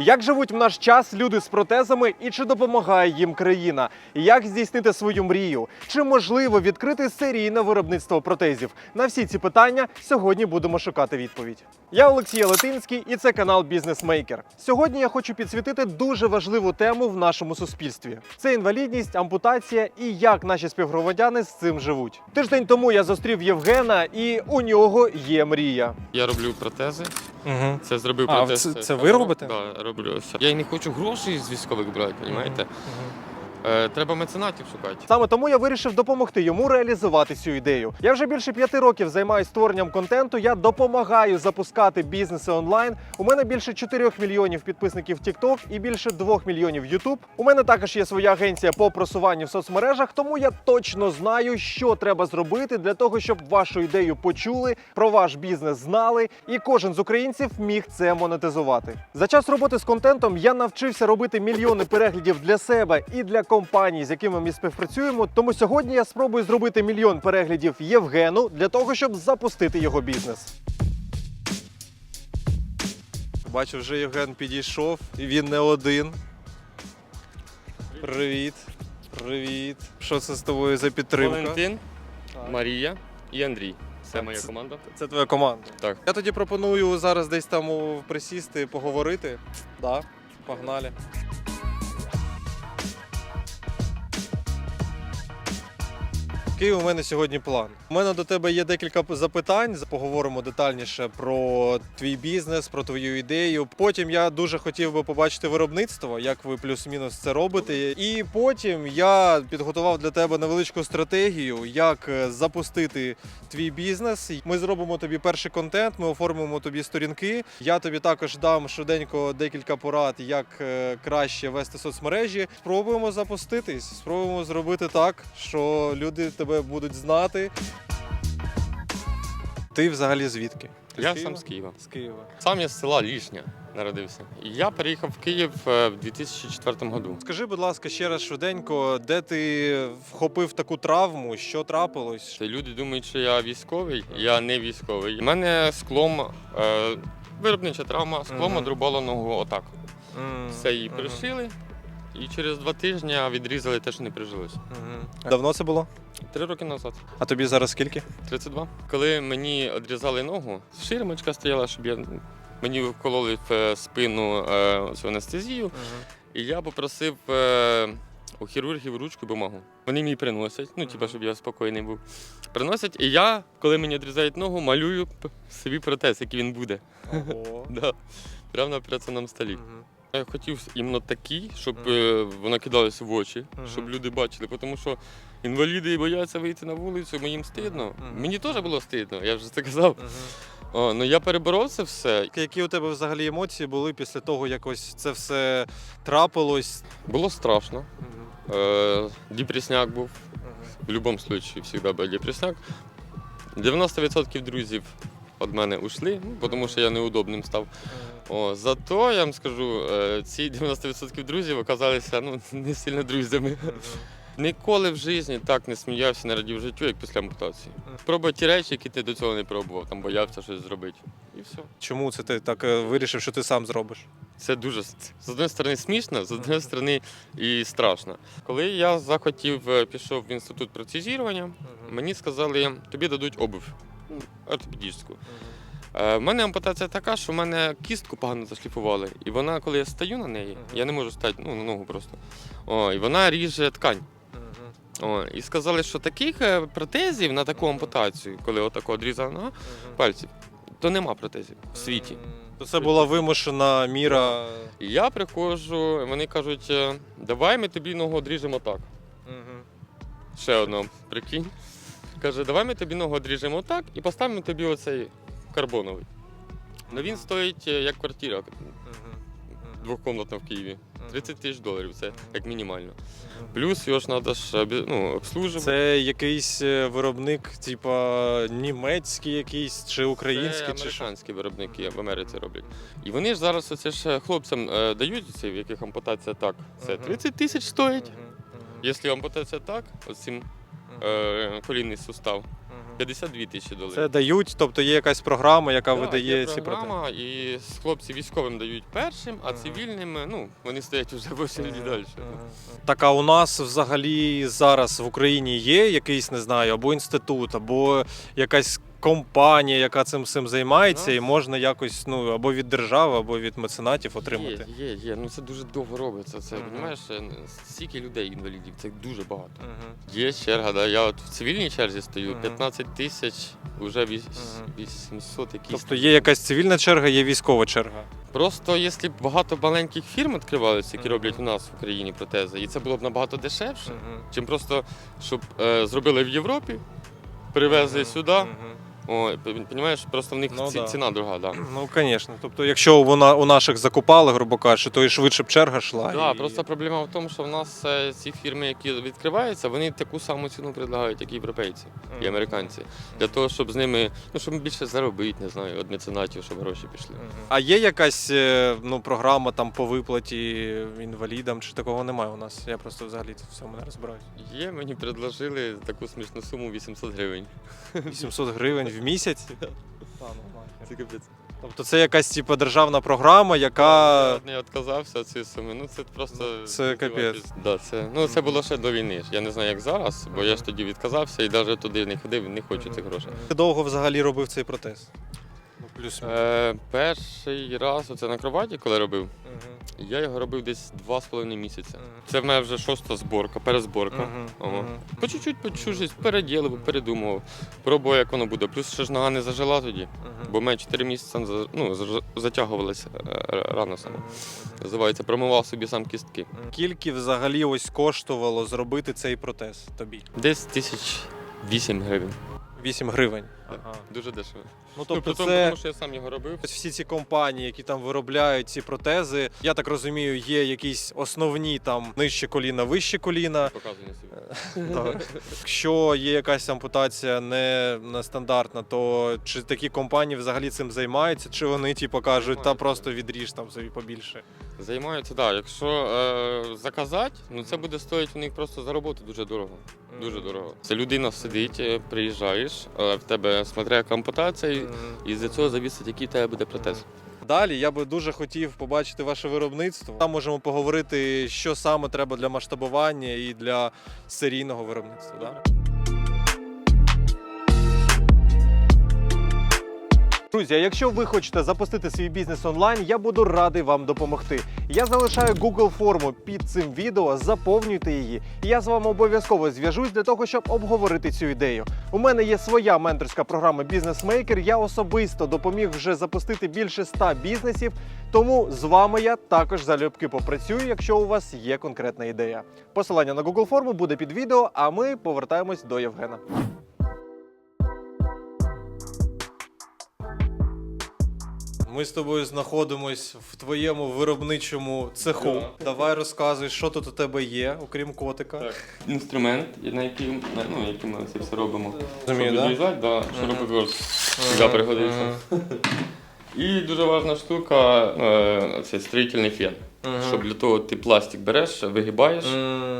Як живуть в наш час люди з протезами і чи допомагає їм країна? Як здійснити свою мрію? Чи можливо відкрити серійне виробництво протезів? На всі ці питання сьогодні будемо шукати відповідь. Я Олексій Латинський і це канал Бізнесмейкер. Сьогодні я хочу підсвітити дуже важливу тему в нашому суспільстві: це інвалідність, ампутація і як наші співгромадяни з цим живуть. Тиждень тому я зустрів Євгена, і у нього є мрія. Я роблю протези. Угу. Це зробив А, це- це ви робите? Так, роблю. Я й не хочу грошей з військових брати, розумієте? Е, треба меценатів шукати. Саме тому я вирішив допомогти йому реалізувати цю ідею. Я вже більше п'яти років займаюся створенням контенту. Я допомагаю запускати бізнеси онлайн. У мене більше 4 мільйонів підписників TikTok і більше 2 мільйонів YouTube. У мене також є своя агенція по просуванню в соцмережах, тому я точно знаю, що треба зробити для того, щоб вашу ідею почули, про ваш бізнес знали, і кожен з українців міг це монетизувати. За час роботи з контентом я навчився робити мільйони переглядів для себе і для компаній, з якими ми співпрацюємо. Тому сьогодні я спробую зробити мільйон переглядів Євгену для того, щоб запустити його бізнес. Бачу, вже Євген підійшов, і він не один. Привіт. Привіт. Що це з тобою за підтримка? Валентин, Марія і Андрій. Це Так, моя команда. Це твоя команда. Так. Я тоді пропоную зараз десь там присісти, поговорити. Да, погнали. Який у мене сьогодні план? У мене до тебе є декілька запитань. Поговоримо детальніше про твій бізнес, про твою ідею. Потім я дуже хотів би побачити виробництво, як ви плюс-мінус це робите. І потім я підготував для тебе невеличку стратегію, як е, запустити твій бізнес. Ми зробимо тобі перший контент, ми оформимо тобі сторінки. Я тобі також дам швиденько декілька порад, як е, краще вести соцмережі. Спробуємо запуститись, спробуємо зробити так, що люди тебе будуть знати. Ти взагалі звідки? Ти Я з сам з Києва. З Києва. Сам я з села Лішня народився. Я переїхав в Київ е, в 2004 году. Скажи, будь ласка, ще раз швиденько, де ти вхопив таку травму, що трапилось? Люди думають, що я військовий, я не військовий. У мене склом е, виробнича травма, склом одрубало ногу отак. Все її пришили, і через два тижні відрізали те, що не прижилось. Давно це було? Три роки назад. А тобі зараз скільки? 32. Коли мені відрізали ногу, ширмочка стояла, щоб я мені вкололи в е, спину е, цю анестезію, і я попросив е, у хірургів ручку і бумагу. Вони мені приносять, ну типа, щоб я спокійний був. Приносять, і я, коли мені відрізають ногу, малюю п- собі протез, який він буде. Ого. Да. Прямо на операційному столі. Мгм. Я хотів іменно такий, щоб е, воно в очі, щоб люди бачили, тому що інваліди бояться вийти на вулицю, мені їм стидно. Мені теж було стидно, я вже це казав. О, ну я переборов це все. Які у тебе взагалі емоції були після того, як ось це все трапилось? Було страшно. Е, депресняк був. В будь-якому випадку завжди був депресняк. 90% друзів від мене ушли, ну, тому що я неудобним став. О, зато я вам скажу, е, ці 90% друзів оказалися ну, не сильно друзями. Мгм. Ніколи в житті так не сміявся, не радів життю, як після ампутації. Пробуй ті речі, які ти до цього не пробував, там боявся щось зробити. І все. Чому це ти так е, вирішив, що ти сам зробиш? Це дуже з однієї сторони смішно, з іншої сторони і страшно. Коли я захотів, е, пішов в інститут протезірування, мені сказали, тобі дадуть обув ну, ортопедичну. Е, В мене ампутація така, що в мене кістку погано зашліфували. І вона, коли я стою на неї, я не можу стати ну, на ногу просто. О, і вона ріже ткань. О, і сказали, що таких е, протезів на таку ампутацію, коли отако одрізана нога, пальців, то нема протезів в світі. То це була вимушена міра. Я приходжу, вони кажуть, е, давай ми тобі ногу одріжемо так. Ще одного, прикинь. Каже, давай ми тобі ногу одріжемо так і поставимо тобі оцей карбоновий. Ну він стоїть е, як квартира двохкомнатна в Києві. 30 тисяч доларів це як мінімально. Плюс його ж треба ж ну, обслужувати. Це якийсь е, виробник, типа німецький якийсь чи український, це чи американські виробники в Америці роблять. І вони ж зараз оце ж хлопцям е, дають в яких ампутація так. Це 30 тисяч стоїть. Якщо ампутація так, оцим. Е, колінний сустав, 52 тисячі доларів. Це дають, тобто є якась програма, яка Да, видає є ці протези. програма, і хлопці військовим дають першим, а Ага. цивільним, ну, вони стоять вже в очереді далі. Так, а у нас взагалі зараз в Україні є якийсь, не знаю, або інститут, або якась компанія, яка цим всім займається, Ну. і можна якось ну або від держави, або від меценатів отримати. Є, є, є. Ну це дуже довго робиться. Це, Мгм. розумієш, стільки людей інвалідів, це дуже багато. Мгм. Є черга, да. я от в цивільній черзі стою, Мгм. 15 тисяч, вже віс- Мгм. 800 якісь. Тобто є якась цивільна черга, є військова черга. Просто якщо б багато маленьких фірм відкривалися, які Мгм. роблять у нас в Україні протези, і це було б набагато дешевше, чим просто щоб е, зробили в Європі, привезли сюди. Мгм. О, розумієш, просто в них Ну, ці, да. ціна друга, да. Ну, звісно. Тобто, якщо вона у наших закупали, грубо кажучи, то і швидше б черга йшла. Да, і... просто проблема в тому, що в нас е, ці фірми, які відкриваються, вони таку саму ціну предлагають, як і європейці і Мгм. американці. Для того, щоб з ними, ну щоб більше заробити, не знаю, від меценатів, щоб гроші пішли. А є якась е, ну, програма там по виплаті інвалідам, чи такого немає у нас? Я просто взагалі в цьому не розбираюсь. Є, мені предложили таку смішну суму 800 гривень. 800 гривень в місяць. Це капець. Тобто це якась типу, державна програма, яка. Я не відказався від цієї суми. Ну це просто. Це капець. Да, це, ну, це було ще до війни. Я не знаю, як зараз, бо я ж тоді відказався і навіть туди не ходив, не хочу цих грошей. Ти довго взагалі робив цей протез? Плюс. Е, перший раз оце на кроваті, коли робив, я його робив десь два з половиною місяці. Це в мене вже шоста зборка, перезборка. Ого. По чуть-чуть, по чуть-чуть переділив, передумував. Пробував, як воно буде. Плюс ще ж нога не зажила тоді, бо в мене 4 місяці за- ну, затягувалася е, рана сама. Називається, промивав собі сам кістки. Скільки взагалі ось коштувало зробити цей протез тобі? Десь тисяч вісім гривень. 8 гривень. Ага. Дуже дешево. Ну Тобто тобто тому, це тому, що я сам його робив. ось всі ці компанії, які там виробляють ці протези. Я так розумію, є якісь основні там нижче коліна, вище коліна. Показую на собі. Так. Якщо є якась ампутація не нестандартна, то чи такі компанії взагалі цим займаються, чи вони типу кажуть, та Займаються. просто відріж там собі побільше. Займаються, так. Да. Якщо е, заказати, ну це буде стоїти у них просто за роботу дуже дорого. Дуже дорого. Це людина сидить, е, приїжджаєш, е, в тебе смотря і- і з цього завісить, який в тебе буде протез. Далі я би дуже хотів побачити ваше виробництво. Там можемо поговорити, що саме треба для масштабування і для серійного виробництва. Да? Друзі, якщо ви хочете запустити свій бізнес онлайн, я буду радий вам допомогти. Я залишаю Google форму під цим відео, заповнюйте її. Я з вами обов'язково зв'яжусь для того, щоб обговорити цю ідею. У мене є своя менторська програма Бізнесмейкер. Я особисто допоміг вже запустити більше 100 бізнесів. Тому з вами я також залюбки попрацюю, якщо у вас є конкретна ідея. Посилання на Google форму буде під відео, а ми повертаємось до Євгена. Ми з тобою знаходимось в твоєму виробничому цеху. Да. Давай розказуй, що тут у тебе є, окрім котика. Так. Інструмент, на яким, ну, яким ми це все робимо. Розумію, Щоб да? відрізати, да, Мгм. шуруповерт сюди пригодиться. І дуже важна штука е, це строїтельний фен. Щоб для того ти пластик береш, вигибаєш,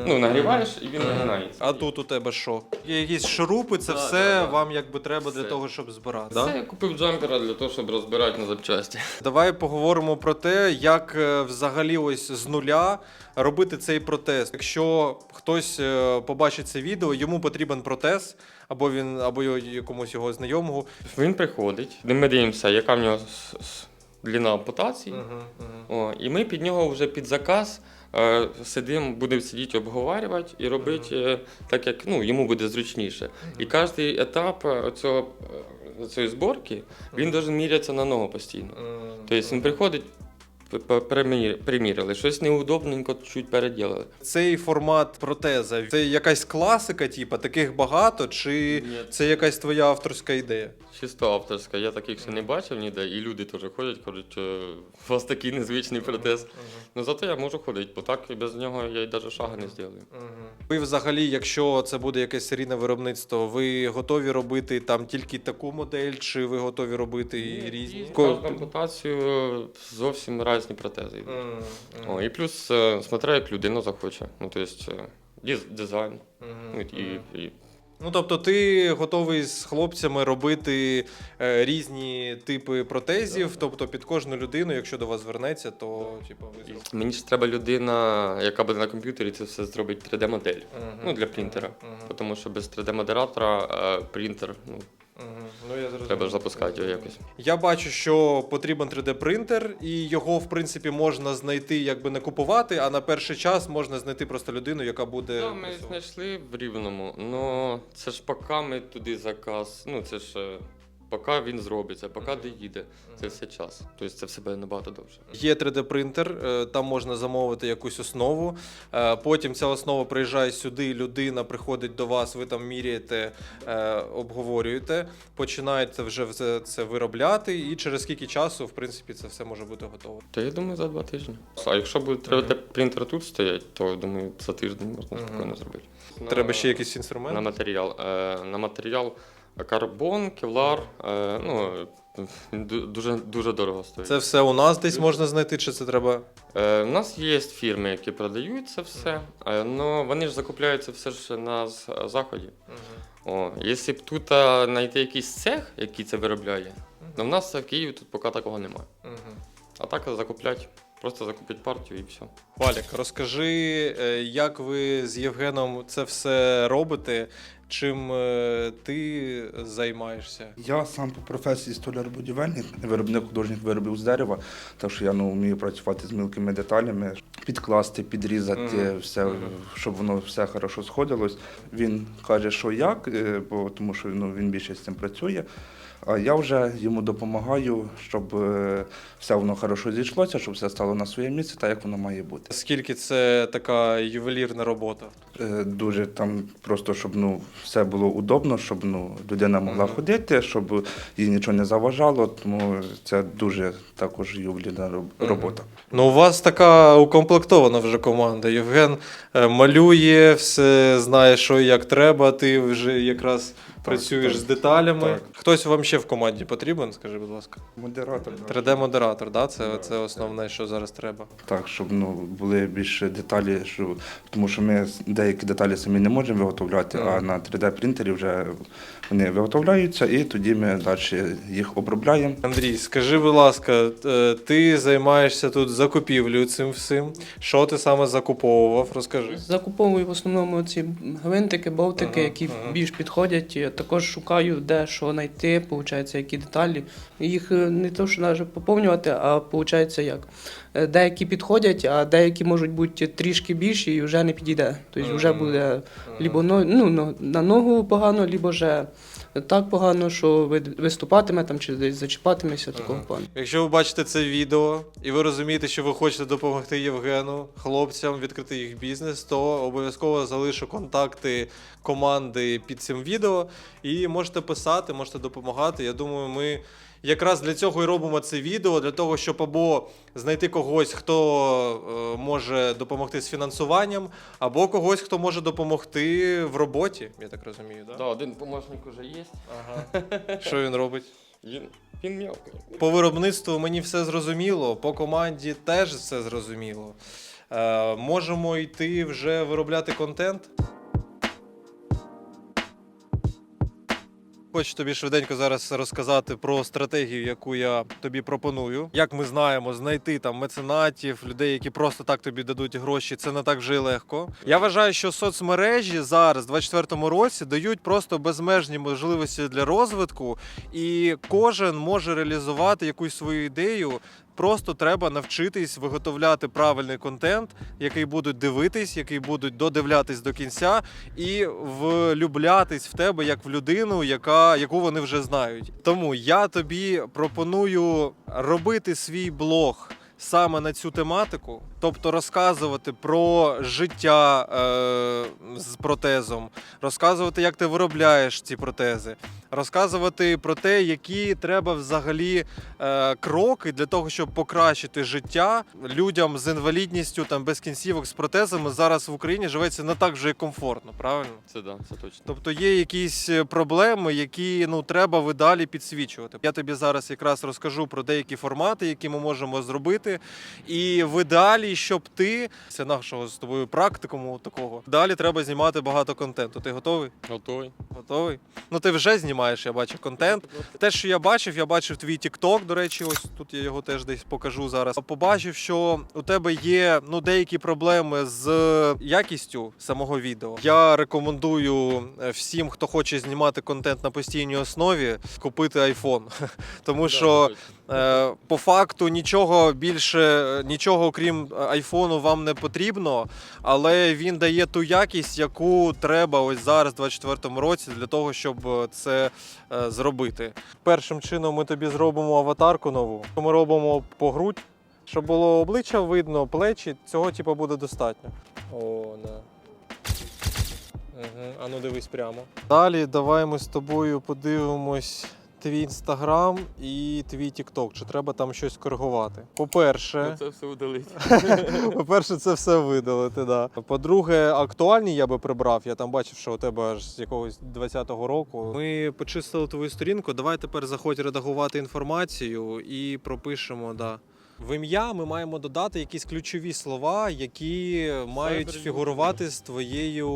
ну, нагріваєш і він нагинається. А тут у тебе що? Є якісь шурупи, це Да, все да, да. вам якби треба для Все. того, щоб збирати. Це я купив джампера для того, щоб розбирати на запчасті. Давай поговоримо про те, як е, взагалі ось з нуля робити цей протез. Якщо хтось е, побачить це відео, йому потрібен протез, або він, або його- якомусь його знайомого. Він приходить, ми дивимося, яка в нього с- с- длина ампутації. О, і ми під нього вже під заказ е, сидимо, будемо сидіти, обговорювати і робити е, так, як ну, йому буде зручніше. І кожен етап е, цього, е, цієї зборки він має мірятися на ногу постійно. Тобто він приходить, п- п- приміряли, щось неудобненько чуть переділили. Цей формат протеза це якась класика, типу, таких багато, чи Ні. це якась твоя авторська ідея? Чисто авторська, я таких ще не бачив ніде, і люди теж ходять, кажуть, що у вас такий незвичний протез. Ну зато я можу ходити, бо так і без нього я й навіть шага не зроблю. Ви взагалі, якщо це буде якесь серійне виробництво, ви готові робити там тільки таку модель, чи ви готові робити і різні? Кожну ампутацію зовсім різні протези. йдуть. О, і плюс, е, смотря як людина захоче. Ну, тобто, диз- дизайн. Ну, і, і Ну тобто, ти готовий з хлопцями робити е, різні типи протезів, тобто під кожну людину, якщо до вас звернеться, то типу, ви зробите. Мені ж треба людина, яка буде на комп'ютері це все зробить 3D-модель. Ну, для принтера. Мгм. Тому що без 3D-модератора е, принтер, ну. Ну, я зрозумів. треба ж запускати його якось. Я бачу, що потрібен 3D-принтер, і його, в принципі, можна знайти, якби не купувати, а на перший час можна знайти просто людину, яка буде. Так, ми працювати. знайшли в Рівному, але це ж поки ми туди заказ, ну це ж е, поки він зробиться, поки доїде, це все час. Тобто це все буде набагато довше. Є 3D-принтер, е, там можна замовити якусь основу. е, Потім ця основа приїжджає сюди, людина приходить до вас, ви там міряєте, е, обговорюєте, починаєте вже все це виробляти, і через скільки часу, в принципі, це все може бути готово. Та я думаю, за два тижні. А якщо буде 3D-принтер тут стоять, то думаю, за тиждень можна спокійно зробити. Треба ще якийсь інструмент. на матеріал. На матеріал карбон, кевлар. Е, ну, дуже, дуже дорого стоїть. Це все у нас десь можна знайти, чи це треба. Е, у нас є фірми, які продають це все, але вони ж закупляються все ж на заході. О, якщо б тут знайти якийсь цех, який це виробляє, то в нас в Києві тут поки такого немає. А так закуплять, просто закупять партію і все. Валік, розкажи, е, як ви з Євгеном це все робите, чим е, ти займаєшся? Я сам по професії столяр-будівельник, виробник художніх виробів з дерева, так що я ну, вмію працювати з мілкими деталями, підкласти, підрізати Мгм. все, щоб воно все хорошо сходилось. Він каже, що як, е, бо тому що ну, він більше з цим працює. А я вже йому допомагаю, щоб е, все воно хорошо зійшлося, щоб все стало на своє місце, так як воно має бути. Скільки це така ювелірна робота? Е, Дуже там просто, щоб ну, все було удобно, щоб ну, людина могла Мгм. ходити, щоб їй нічого не заважало. Тому це дуже також ювелірна роб- Мгм. робота. Ну, у вас така укомплектована вже команда. Євген е, малює, все знає, що і як треба. Ти вже якраз працюєш так. з деталями. Так. Хтось вам ще в команді потрібен, скажи, будь ласка. Модератор. 3D-модератор, да? це, так, це основне, що зараз треба. Так, щоб ну, були більше деталі, що, тому що ми деякі деталі самі не можемо виготовляти, а на 3D-принтері вже вони виготовляються, і тоді ми далі їх обробляємо. Андрій, скажи, будь ласка, е, ти займаєшся тут закупівлею цим всім. Що ти саме закуповував? Розкажи. Закуповую в основному ці гвинтики, болтики, Ага, які ага. більш підходять. Я Також шукаю, де що знайти, виходить, які деталі. Їх е, не то, що навіть поповнювати, а виходить як. Е, Деякі підходять, а деякі можуть бути трішки більші і вже не підійде. Тобто вже буде лібо ну, на ногу погано, лібо вже так погано, що ви- виступатиме там чи десь зачіпатиметься такого плану. Якщо ви бачите це відео і ви розумієте, що ви хочете допомогти Євгену, хлопцям відкрити їх бізнес, то обов'язково залишу контакти команди під цим відео і можете писати, можете допомагати. Я думаю, ми якраз для цього і робимо це відео, для того, щоб або знайти когось, хто е, може допомогти з фінансуванням, або когось, хто може допомогти в роботі. Я так розумію, Да, да? один помощник вже є. Ага. Що він робить? Він, він м'явкає. По виробництву мені все зрозуміло, по команді теж все зрозуміло. Е, можемо йти вже виробляти контент. Хочу тобі швиденько зараз розказати про стратегію, яку я тобі пропоную. Як ми знаємо, знайти там меценатів, людей, які просто так тобі дадуть гроші, це не так вже й легко. Я вважаю, що соцмережі зараз, в 2024 році, дають просто безмежні можливості для розвитку, і кожен може реалізувати якусь свою ідею. Просто треба навчитись виготовляти правильний контент, який будуть дивитись, який будуть додивлятись до кінця, і влюблятись в тебе як в людину, яка, яку вони вже знають. Тому я тобі пропоную робити свій блог. Саме на цю тематику, тобто розказувати про життя е, з протезом, розказувати, як ти виробляєш ці протези, розказувати про те, які треба взагалі е, кроки для того, щоб покращити життя людям з інвалідністю, там без кінцівок з протезами зараз в Україні живеться не так вже і комфортно, правильно? Це да, це точно. Тобто є якісь е, проблеми, які ну треба видалі підсвічувати. Я тобі зараз якраз розкажу про деякі формати, які ми можемо зробити. І в ідеалі, щоб ти це нашого з тобою практикуму такого. Далі треба знімати багато контенту. Ти готовий? Готовий. Готовий? Ну ти вже знімаєш, я бачу контент. Те, що я бачив, я бачив твій TikTok, до речі, ось тут я його теж десь покажу зараз. Побачив, що у тебе є ну деякі проблеми з якістю самого відео. Я рекомендую е, всім, хто хоче знімати контент на постійній основі, купити iPhone. Тому що. Е, По факту нічого більше, е, нічого окрім айфону вам не потрібно, але він дає ту якість, яку треба ось зараз, в 24-му році, для того, щоб е, це е, зробити. Першим чином ми тобі зробимо аватарку нову. Ми робимо по грудь, щоб було обличчя видно, плечі. Цього типу буде достатньо. О, да. Угу. А ну дивись прямо. Далі давай ми з тобою подивимось твій інстаграм і твій тікток. Чи треба там щось коригувати? По-перше, Це все удалить. по-перше, це все видалити. Да. По-друге, актуальні я би прибрав. Я там бачив, що у тебе аж з якогось 20-го року. Ми почистили твою сторінку. Давай тепер заходь редагувати інформацію і пропишемо. Да. В ім'я ми маємо додати якісь ключові слова, які мають фігурувати з твоєю,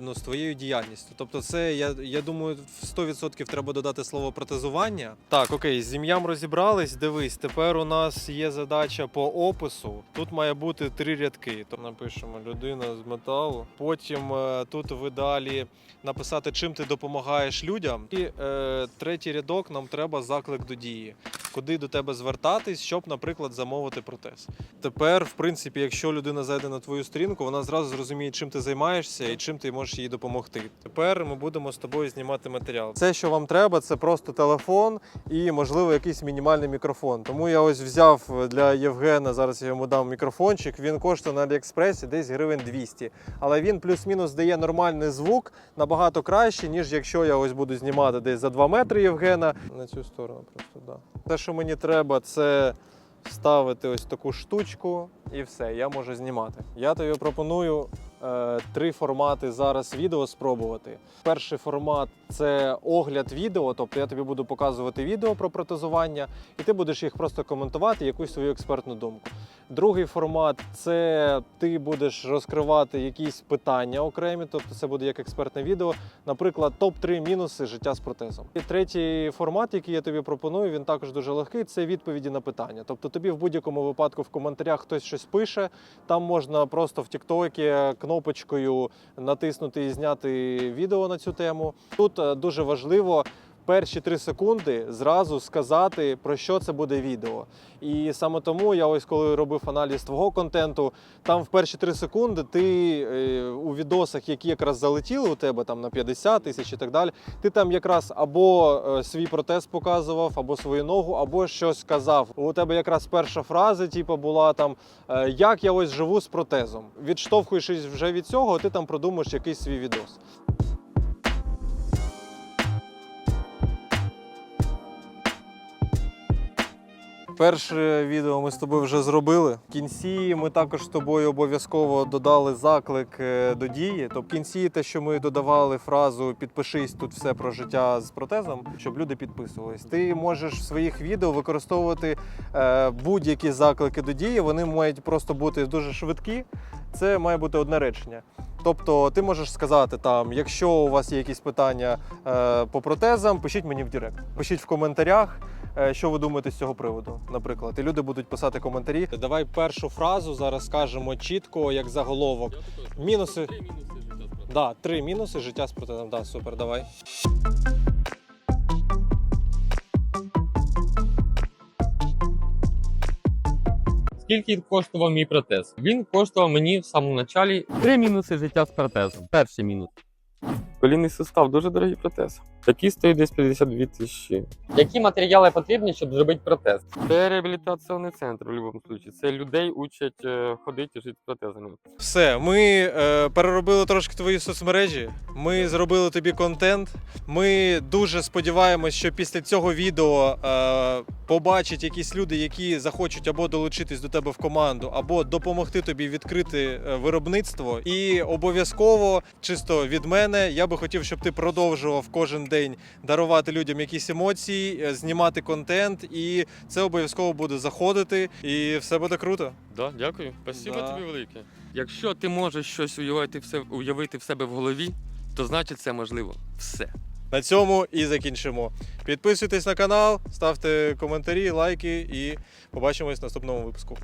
ну, з твоєю діяльністю. Тобто, це я, я думаю, в 100% треба додати слово протезування. Так, окей, з ім'ям розібрались. Дивись, тепер у нас є задача по опису. Тут має бути три рядки. То напишемо людина з металу. Потім е, тут ви далі написати, чим ти допомагаєш людям. І е, третій рядок нам треба заклик до дії. Куди до тебе звертатись, щоб, наприклад, замовити протез. Тепер, в принципі, якщо людина зайде на твою сторінку, вона зразу зрозуміє, чим ти займаєшся і чим ти можеш їй допомогти. Тепер ми будемо з тобою знімати матеріал. Це, що вам треба, це просто телефон і, можливо, якийсь мінімальний мікрофон. Тому я ось взяв для Євгена. Зараз я йому дам мікрофончик. Він коштує на Аліекспресі десь гривень 200. Але він плюс-мінус дає нормальний звук набагато краще, ніж якщо я ось буду знімати десь за 2 метри Євгена. На цю сторону просто да. Те, що мені треба, це ставити ось таку штучку, і все, я можу знімати. Я тобі пропоную три формати зараз відео спробувати. Перший формат це огляд відео, тобто я тобі буду показувати відео про протезування, і ти будеш їх просто коментувати, якусь свою експертну думку. Другий формат це ти будеш розкривати якісь питання окремі, тобто це буде як експертне відео, наприклад, топ-3 мінуси життя з протезом. І третій формат, який я тобі пропоную, він також дуже легкий. Це відповіді на питання. Тобто тобі в будь-якому випадку в коментарях хтось щось пише. Там можна просто в Тіктокі кнопочкою натиснути і зняти відео на цю тему. Тут е, дуже важливо. Перші три секунди зразу сказати про що це буде відео. І саме тому я ось коли робив аналіз твого контенту, там в перші три секунди ти е, у відосах, які якраз залетіли у тебе там на 50 тисяч і так далі, ти там якраз або е, свій протез показував, або свою ногу, або щось сказав. У тебе якраз перша фраза, типу, була там е, як я ось живу з протезом. Відштовхуючись вже від цього, ти там продумаєш якийсь свій відос. Перше відео ми з тобою вже зробили. В кінці ми також з тобою обов'язково додали заклик е, до дії. Тобто в кінці те, що ми додавали фразу Підпишись тут все про життя з протезом, щоб люди підписувались. Ти можеш в своїх відео використовувати е, будь-які заклики до дії. Вони мають просто бути дуже швидкі. Це має бути одне речення. Тобто ти можеш сказати там, якщо у вас є якісь питання е, по протезам, пишіть мені в Директ. Пишіть в коментарях, що ви думаєте з цього приводу, наприклад. І люди будуть писати коментарі. Давай першу фразу зараз скажемо чітко, як заголовок. Мінуси. Три мінуси життя з протезом. Да, три мінуси життя з протезом. Да, супер, давай. Скільки коштував мій протез? Він коштував мені в самому началі три мінуси життя з протезом. Перший мінус. Колінний сустав дуже дорогий протез. Такі стоїть десь 52 тисячі. Які матеріали потрібні, щоб зробити протез? Це реабілітаційний центр в будь-якому випадку. Це людей учать е, ходити і жити з протезами. Все, ми е, переробили трошки твої соцмережі. Ми зробили тобі контент. Ми дуже сподіваємось, що після цього відео е, побачать якісь люди, які захочуть або долучитись до тебе в команду, або допомогти тобі відкрити е, виробництво. І обов'язково, чисто від мене, я би хотів, щоб ти продовжував кожен день дарувати людям якісь емоції, е, знімати контент, і це обов'язково буде заходити, і все буде круто. Да, дякую. Спасибо Да. тобі велике. Якщо ти можеш щось уявити в себе, уявити в себе в голові, то значить це можливо. Все. На цьому і закінчимо. Підписуйтесь на канал, ставте коментарі, лайки і побачимось в наступному випуску.